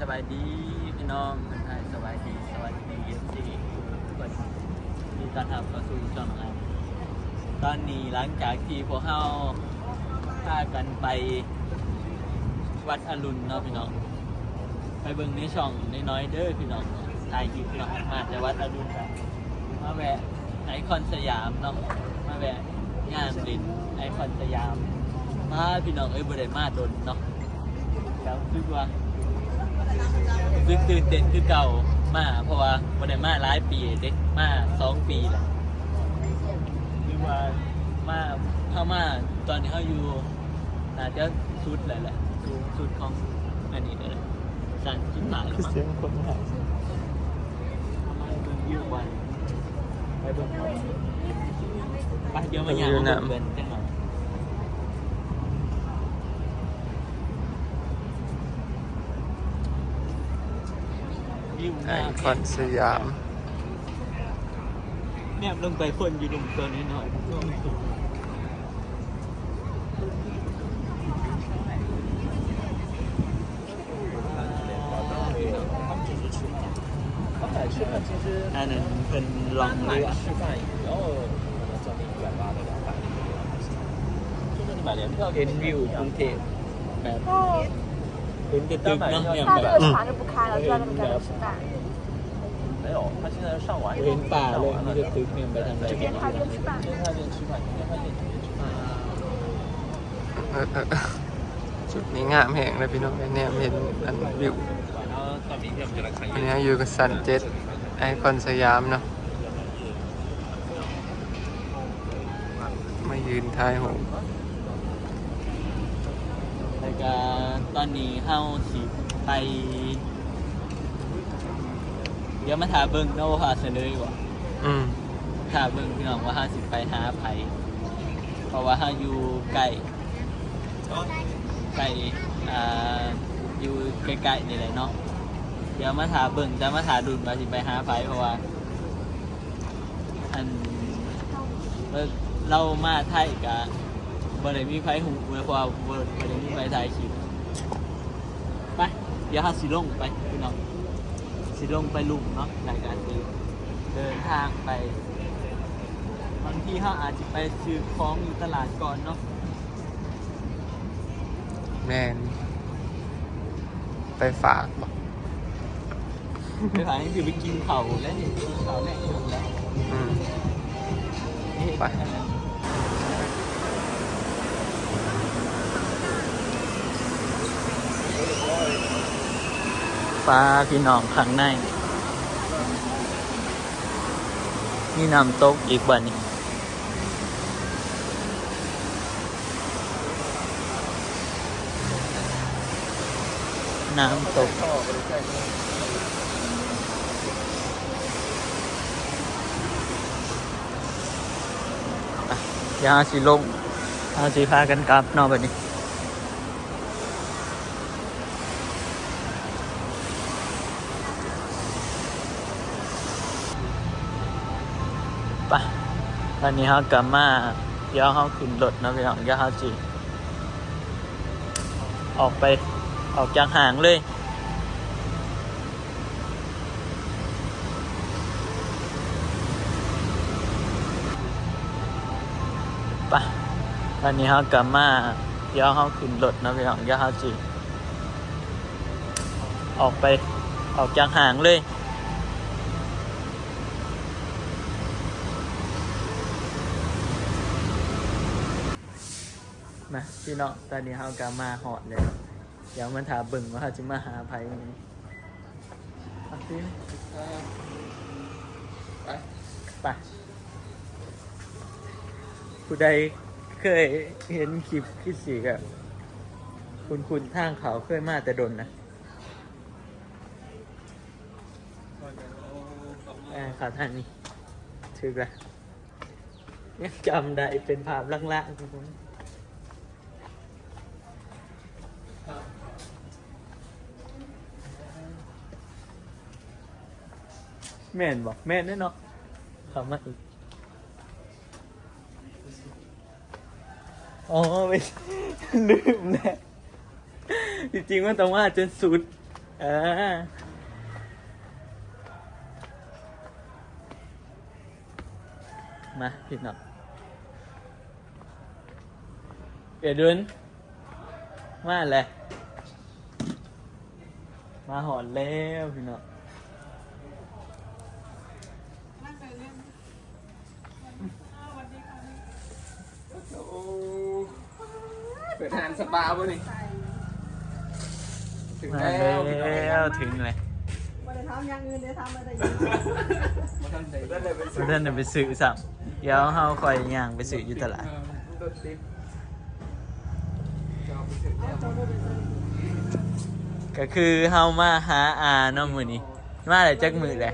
สบายดีพี่น้องคนไทยสบายดีสวัสดีเอฟซีทุกคนมีต้อนรับเข้าสู่ช่องอันตอนนี้หลังจากที่พวกเราพากันไปวัดอรุณเนาะพี่น้อง ไปเบิ่งในช่องนน้อยเด้อพี่น้องถ่ายคลิปเนาะมาจากวัดอรุณมาแวะไอคอนสยามเนาะมาแวะงานลินไอคอนสยาม มาพี่น้องเอ้ยบริมาโดนเนาะแล้วคือว่า คือตื่นเต้นคือเก่ามาเพราะว่าบริมาหลายปีเด็กมาสองปีแหละคือว่ามาเข้ามาตอนนี้เขาอยู่น่าจะสุดเลยแหละสูงสุดของอันนี้เลยสั่นขึ้นมาแล้วมั้งเสียงคนหายไปเบิ่งวิววันไปเบิ่งวันไปเดี๋ยวมาย่างมาเบิ่งเบิ่งจังหน่อย ไอคอนสยาม แนบลงไปคนอยู่ลงตัวน้อยอันนั้นเป็นลองเรืเห็นวิวกรุงเทพแบบ เห็นแต่ตึกเนาะอย่าง 他 แบ 这 บ 个船就不开了，就在那边等着吃饭。没有，他现在是上完以后 เห็นป่า 上 เลย 完 มี 了 แต่ตึกเนี่ยไปทางไหน 去 กั 边 น 开边吃饭。边看边吃饭，边看边吃边吃饭。 เออเออเออจุดนี้งามแห่งเลยพี่น้องแนมเห็นอันวิว 然后到明天我们就来看 อันนี้อยู่กับซันเจ็ตไอคอนสยามเนาะมายืนท้ายหู แล้ว ก็ตอนนี้เฮาสิไป เดี๋ยวมาถามเบิ่งเนาะว่าเสนอดีกว่าอืมถามเบิ่งพี่น้องว่าเฮาสิไปหาไผเพราะว่าเฮาอยู่ใกล้ใกล้อ่าอยู่ใกล้ๆนี่แหละเนาะเดี๋ยวมาถามเบิ่งจะมาถามดุลว่าสิไปหาไผเพราะว่าอันเอ่อเรามาไทยกะ บ่ได้มีไผหูเลยเพราะว่าบ่บ่ได้มีไผถ่ายคลิปไปเดี๋ยวเฮาสิลงไปพี่น้องสิลงไปลุมเนาะรายการสิเดินทางไปบางทีเขาอาจจะไปซื้อของอยู่ตลาดก่อนเนาะแมนไปฝากบ่ไปขายนี่คือไปกินเขาวแล้วนี่กินเขาวแน่หมดแล้วอืม ไป ปลาพี่น้องข้างในนี่นำต๊ะอีกวันนี้น้ำตกยาสีลงยาสีพากันกลับนอกแบบนี้ ตอนนี้เขากลับมาเดี๋ยวเขาขึ้นรถนะพี่น้องเดี๋ยวเขาจีออกไปออกจากห่างเลยไปตอนนี้เขากลับมาเดี๋ยวเขาขึ้นรถนะพี่น้องเดี๋ยวเขาจีออกไปออกจากห่างเลย พี่เน้องตอนนี้เขากลับมาหอดเลยเดี๋ยวมันถามเบิ่งว่าเขาจะมาหาไผไหมเอาสิไปไปผู้ใดเคยเห็นคลิปคิดสีกับคุณคุณทางเขาเคยมาแต่ดนนะเออขาท่านนี้ถึกละยังจำได้เป็นภาพล่างๆทุกคน แม่นบอกแม่นแน่เนาะคำมาอีกอ๋อไม่ลืมแน่จริงๆว่าต้องว่าจนสุดเออมาพี่น้องเดี๋ยวดุนมาเลยมาหอนแล้วพี่น้อง เปิด ทานสปาบ่นี่ถึงมาแล้วพี่น้องแล้วถึงเลยวันนี้ทำอย่างอื่นได้ทำอะไรอย่างมาทำใจได้เลยเป็นเราเดินไปซื้อสัมเดี๋ยวเฮาคอยย่างไปซื้ออยู่ตลาดรถติดจะเอาไปซื้อเนี่ยก็คือเฮามาหาอาเนาะมื้อนี้ มาได้จักมื้อเลย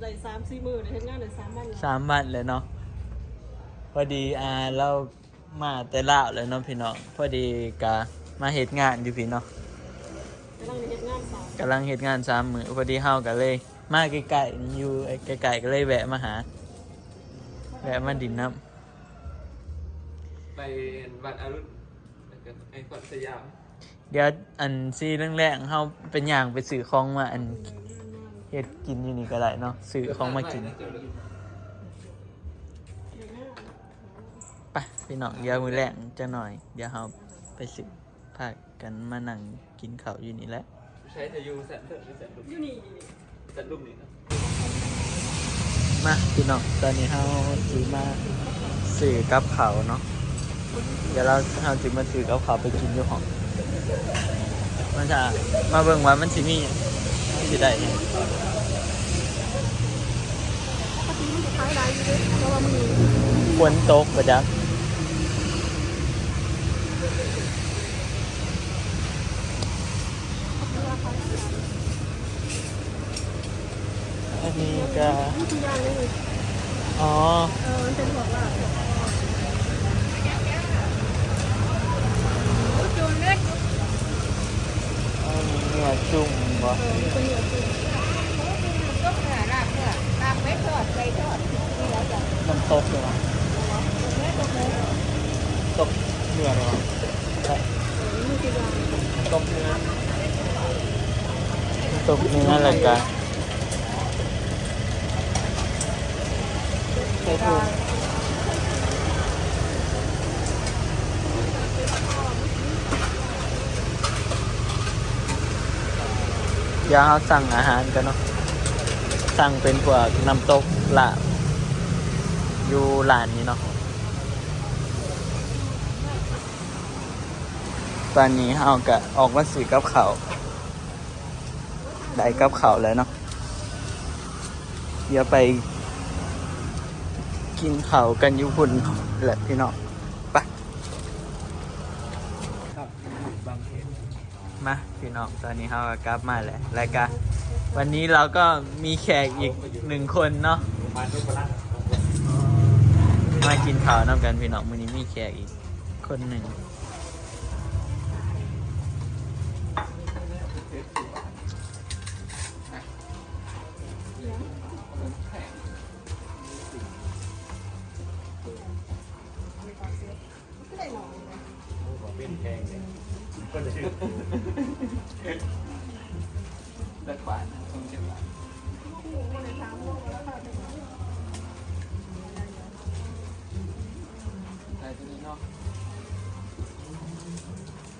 ได้สามสี่มือได้เห็นงานได้สามวันสามวันเลยเนาะพอดีอาเรา มาแต่ลาวเลยเนาะพี่น้องพอดีกะมาเฮ็ดงานอยู่พี่เนาะกำลังเห็นงานสามกำลังเฮ็ดงานสามมื้อพอดีเฮาก็เลย มาใกล้ๆนี่อยู่ใกล้ๆก็เลยแวะมาหา แวะมาดินน้ำไปวัดอรุณแล้วก็ไอคอนสยาม เดี๋ยวอันซีเรื่องแรกเฮาเป็นอย่างไปซื้อของมาอันเฮ็ดกินอยู่นี่ก็ได้เนาะซื้อของมากิน พี่น้องเดี๋ยวมื้อแรกจะหน่อย เดี๋ยวเฮาไปซื้อพากันมานั่งกินข้าวอยู่นี่แหละใช้จะยูแสนเถิดหรือแสนลูกอยู่นี่แสนลูกนี่นะมาพี่น้องตอนนี้เฮาสิมาซื้อกับข้าวเนาะเดี๋ยวเราเฮาสิมาซื้อกับข้าวไปกินอยู่ห้องมันจะมาเบิ่งว่ามันสิมีสิได้หยังปกติมันจะขายได้อยู่ด้วยเพราะว่ามันมีฝนตกประจัก นนี้ก็ นี่คือย่างนี่ อ๋อ เออมันเป็นหัวว่าจูนเล็ก อันนี้เนื้อจุ่มบ่ เออเป็นเหนือจูน ก็เนื้อลาบเนื้อลาบไม่ทอดไก่ทอดนี่แล้วจ้ะ น้ำตกเลยวะตกเนื้อเลยวะใช่ นี่คือย่าง ตกเนื้อตกเนื้ออะไรกัน ดี๋ยวเราสั่งอาหารกันเนาะสั่งเป็นพวกน้ำตกลาอยู่ร้านนี้เนาะตอนนี้เราก็ออกมาซื้อกับเขาได้กับเขาแล้วเนาะเดี๋ยวไปกินเขาวกันอยู่พุ่นแหละพี่น้องไป ครับบางเขน มาพี่น้องตอนนี้เขาก็กลับมาแล้วแล้วก็วันนี้เราก็มีแขกอีกหนึ่งคนเนาะมากคนละมากินข้าวน้ำกันพี่น้องมื้อนี้มีแขกอีกคนหนึ่ง ดัดขวานต้องเจ็บหลังมันเลยถามว่าแล้วค่ะเป็นไงใช่ตัวนี้เนาะ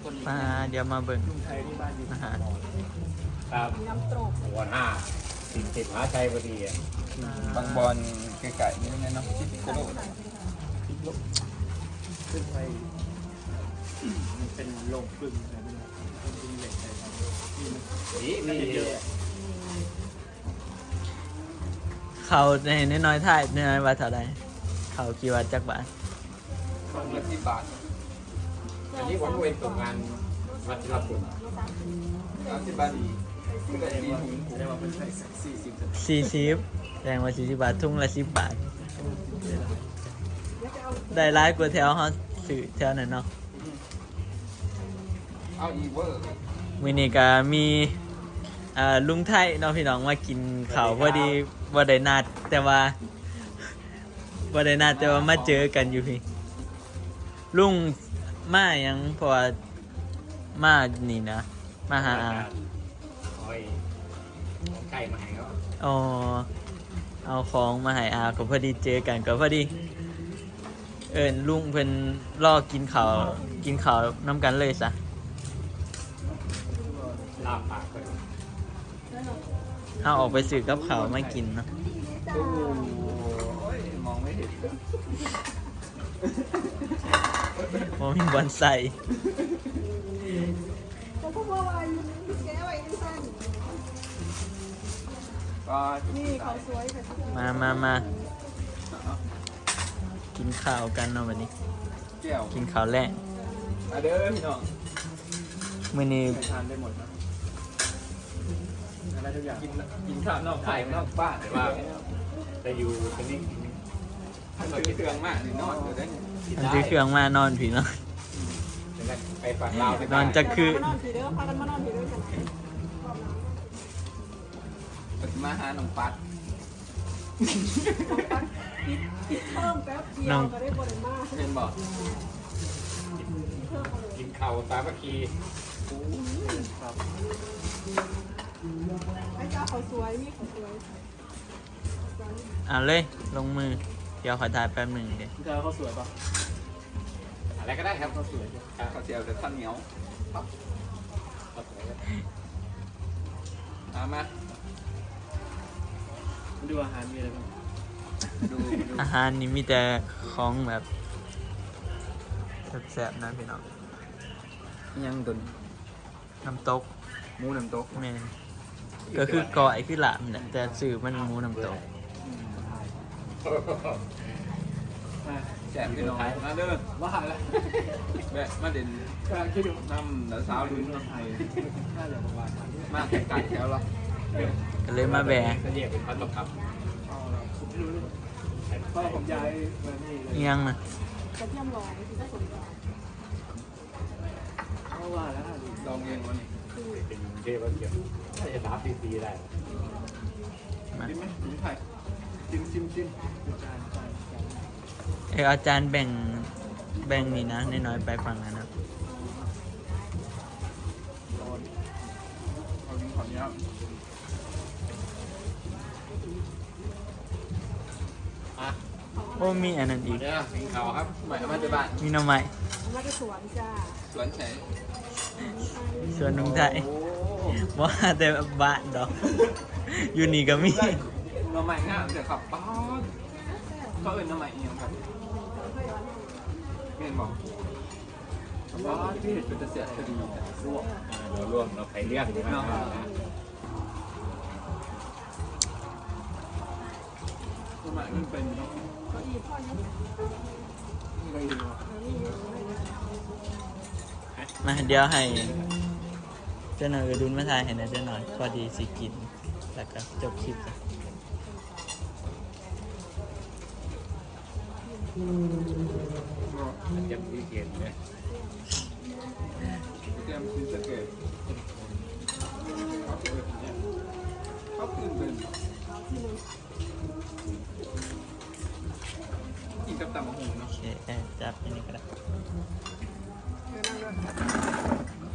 คนมาเดี๋ยวมาเบิ่งลุงไทยที่บ้านอยู่อาหารครับน้ำตกหัวหน้าสิบสิบหาชัยพอดีอะบางบอลไก่ๆนี่ไงเนาะที่ติดกระโดดขึ้นไป มันเป็นโรงกลึงอะ นี่นี่เยอะเขาในน้อยๆท่ายน้อยๆว่าเท่าไรเขากี่วัดจักบาทคนละที่บาท อันนี้วันเว้นตกงานวัดที่รับผลสามสิบบาทคือได้ดีถุงผมได้ว่าเป็นใส่สี่สิบสี่สิบแรงว่าสี่สิบบาททุ่งละสิบบาท ได้ร้ายกว่าแถวเขาสื่อแถวนั้นเนาะ เอาอีเวอร์ มือนี้ก็มีอ่าลุงไทยเนาะพี่น้องมากินข้าวพอดีว่าได้นัดแต่ว่าว่าได้นัดแต่ว่ามาเจอกันอยู่พี่ ลุงมายังเพราะว่ามานี่นะมาหาอาคอยไก่มาให้เขาอ๋อเอาของมาให้อาก็พอดีเจอกันก็พอดี เอิญลุงเพิ่นรอกินข้าวกินข้าวน้ำกันเลยซะ เอาออกไปซื้อกับข้าวมากินเนาะโอ้ยมองไม่เห็นเลยเพราะมีบอนใส่เขาก็บอกว่าอยู่แก้ไว้ที่สั้นก็นี่เขาสวยค่ะมามามากินข้าวกันเนาะวันนี้แก้วกินข้าวแรกมาเด้อพี่น้อง มื้อนี้ ไปทานได้หมดนะอะ ไรทุกอย่างกินกินข้าวนอกไข่นอกบ้านแต่ว่าแต่อยู่ตรงนี้ถ้าเราคิดเตืองมากนี่นอนอยู่ได้อันซื้อเครื่องมานอนผีเนาะไปฝั่งลาวไปนอนจะคือมานอนผีเด้อพากันมานอนผีเด้อกันมาหาน้องปัดคิดคิดเพิ่มแป๊บเดียวก็ได้บริมาเห็นบอกกินข้าวสามัคคี ไอ้เจ้าเขาสวยมีเขาสวยอ่าเลย ลงมือ เดี๋ยวขอถ่ายแป๊บหนึ่งเดี๋ยวเธอเขาสวยปะอะไรก็ได้ครับเขาสวยเขาเจียวแต่ท่อนเหนียวมามาดูอาหารมีอะไรบ้างดูดูอาหารนี่มีแต่ของแบบแซ่บๆนะพี่น้องยังตุนน้ำตกหมูน้ำตกแม่น ก็คือก่อยคือหลามเนี่ยแต่สื่อมันหมูน้ำตกแจกพี่น้องมาเด้อว่าแล้วแวะมาเด่นกำลังคิดอยู่น้ำแล้วสาวดุนไทยน่าจะประมาณนั้นมาแข่งไก่แถวละก็เลยมาแบกจะเรียกเป็นพันตกครับพ่อผมย้ายมานี่เลยเอียงนะกระเทียมลอยที่จะสวยกว่าเพราะว่าแล้วลองเองวันนี้ เป็นเทพเกียรติน่าจะรับดีๆได้มาชิมไหมชิมไข่ชิมชิมชิมจานจานจานเอออาจารย์แบ่งแบ่งนี่นะน้อยๆไปฝั่งนั้นนะเอากินขอนี้ครับอะโอ้มีอันนั้นอีกเนี่ยกินข้าวครับใหม่มาจากบ้านมีหน้ำไม้เอา มาจะสวนจ้าสวนแฉส่วนนุ่งไทยว่าแต่บ้านดอก อยู่นี่ก็มีน้ำใหม่งามเดี๋ยวขับป๊อดเขาเอ่ยน้ำใหม่เอียงครับเมียนบอกป๊อดที่เห็นเป็นตะเสียคดีรวบเราร่วมเราไปเรียกดีมากน้ำใหม่มันเป็นเนาะเขาอีพ่อเนี่ย ไม่รู้ มาเดี๋ยวให้เจ้าหน่อยดุนมาถ่ายให้หนะเจ้าหน่อยพอดีสิกิน แล้วก็จบคลิปจ้ะจะมีเกียรติเลยเตรียมซีสเกตเขาเอ่ยเนี่ยเขาขึ้นเป็นกินกับตำมะฮุงโอเนาะเคเอ้ยจับอันนี้ก็ได้ เออ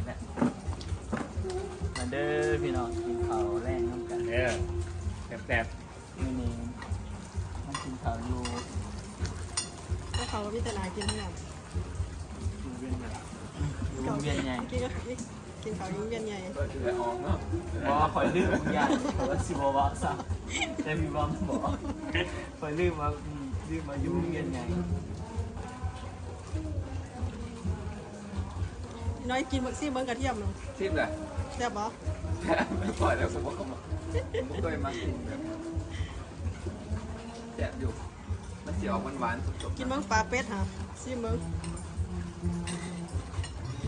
นั่ง ด้วยมาเด้อพี่น้องกินข้าวแรงน้ำกันเออแซ่บมื้อนี้มันกินข้าวอยู่แล้วเขาก็มีแต่นายกินเท่านั้นอยู่วงเวียนใหญ่กินก็กินเขายุ่งเย็นใหญ่เปิดจะได้ออกเนาะบอกว่าคอยลืมบางอย่างว่าสิบบอกซะแต่พี่บอมบอกคอยลืมว่าอืมลืมมาอยู่วงเวียนใหญ่น้อยกินบักซี่เบิ้งกระเทียมเนาะทิปเลย แซ่บปะไม่ปล่อยแล้วผมว่าเขาบอกผมเคยมากินแบบแจกอยู่ มันจะออกหวานๆสดกินเบิ้งปลาเป็ดฮะซิมเบิ้ง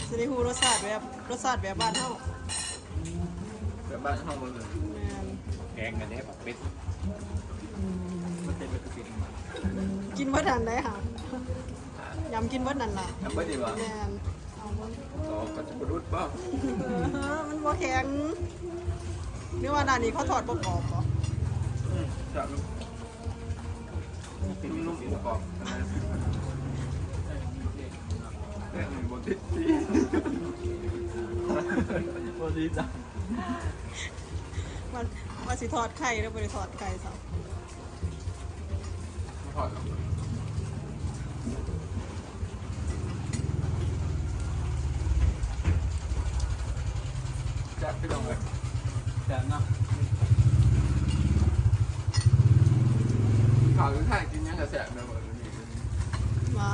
สิได้ฮู้รสชาติแบบรสชาติแบบบ้านเฮาๆแบบบ้านห้องมันเลยแม่นๆแกงกันเนี่ยแบบเป็ดมันเป็นแบบกระปิ่นมากินเบิดนั่นได้ค่ะยำกินเบิดนั่นล่ะทำไม่ดีวะแม่นเอาเบิ่ง ต่อก็จะกระดุดบ้างเออมันบ่แข็งนึกว่าด้านนี้เขาถอดประกอบบ่จับลูกนุ่มนุ่มประกอบเนี่ยหนึ่งบนทิศที่พอดีจ้ะมันว่าสิทอดไข่แล้วบ่ได้ทอดไข่ซะถอดหรอกจะไปลองเลย แบบเนาะ ข่าวหรือถ่ายกินยังกระแสนะหมดเลย มา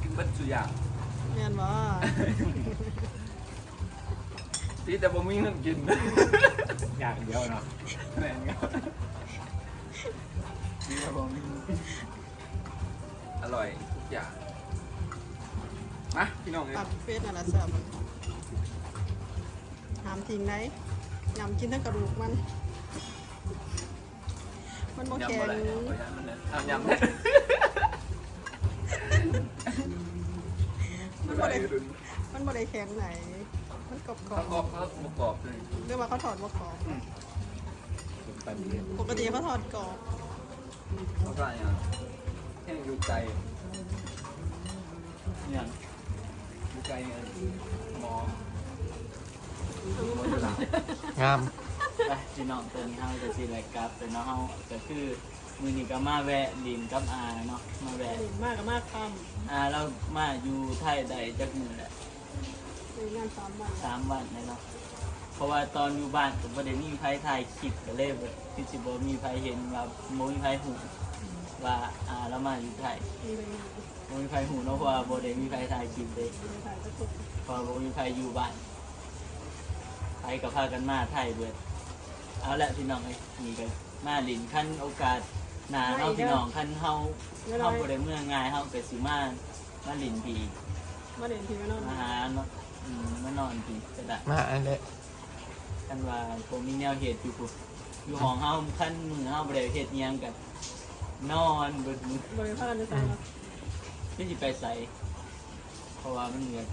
กินเบัต สุอยางแม่นบ่ที่แต่ผมมีเงินกินอย่างเดียวเนาะแม่งครับที่แต่ผมมีอร่อยทุกอย่างมาพี่น้องเลยตัดเฟสนั่นล่ะแซ่บมันหามทิ้งไหนยำกินทั้งกระดูกมัน มันบ่ยำแข็งอะไรเนี่ยขอย้ำมันเลยอะยำเนี่ย มันบ่ได้มันบ่ได้แข็งไหน มันกรอบเขากรอบเขาประกรอบเลยๆหรือว่าเขาทอดบ่กรอบเป็นปันนี้ปกติเขาทอดกรอบ เขาใส่อะแห้งอยู่ไกลอย่างอยู่ไกลเนี่ยหมองาม ไปพี่น้องตัวนี้เฮาจะสิแลกกลับแต่เนาะเฮาก็คือ มื้อนี้ก็มาแวะลินกับอาเนาะมาแวะมากกับมากคอ่าเรามาอยู่ไทยได้จักมือแหละำในงานสามวันสามวันเลยเนาะเพราะว่าตอนอยู่บ้านผมประเด็นมีไผถ่ายคลิปก็เลยแบบที่สิบ่มีไผเห็นว่าบ่มีไผหูว่าอ่าเรามาอยู่ไทยมีเลยงานบ่มีไผหูเนาะเพราะว่าบ่ได้มีไผถ่ายคลิปเลยในถ่ายกระตุกเพราะว่าบ่มีไผอยู่บ้านไปก็พากันมาไทยเบิด เอาละพี่น้องเอ้ยนี่ก็มาลินคันโอกาส หน้าเนาะพี่น้องคันเฮาเฮาบ่ได้เมื่อง่ายเฮาก็สิมามาลินพีมาเด่นทีไว้นอนมาหาเนาะอืมมานอนพีก็ได้มาอันเดะกันว่าผมมีแนวเหตุอยู่ปุ๊บอยู่ห้องเฮาขั้นมือเฮาบ่ได้เฮ็ดอิหยังกันนอนเบิดมือบริพารในสายครับที่สิไปใส่เพราะว่ามันเหนื่อย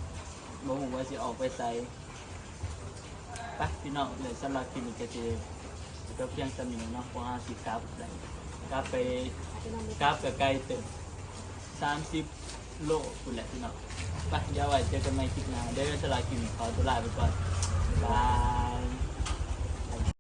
บ่ฮู้ว่าสิออกไปใส่ไปพี่น้องเลยสำหรับคลินิกก็สิจบเพียงสมิงเนาะเพราะว่าสิกลับได้ กลับไปกลับกับไกลเติบโลกุณแหละพี่น้องไปเดี๋ยวไว้เจอกันใหม่คลิปหน้าเดี๋ยวสำหรับคลินิกขอตัวลาไปก่อนบ๊ายบาย